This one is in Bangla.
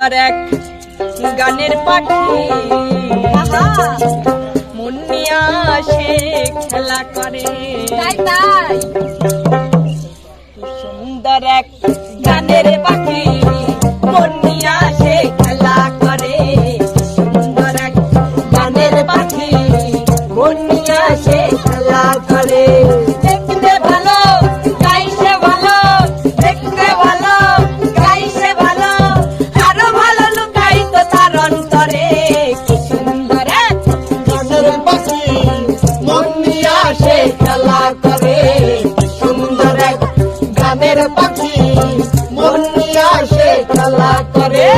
তার এক গানের পাখি। মুন্নিয়া সে খেলা করে। সুন্দর এক গানের পাখি। মুন্নিয়া সে খেলা করে। সুন্দর এক গানের পাখি। মুন্নিয়া চাঁদের পাখি মন নিয়ে আসে খেলা করে।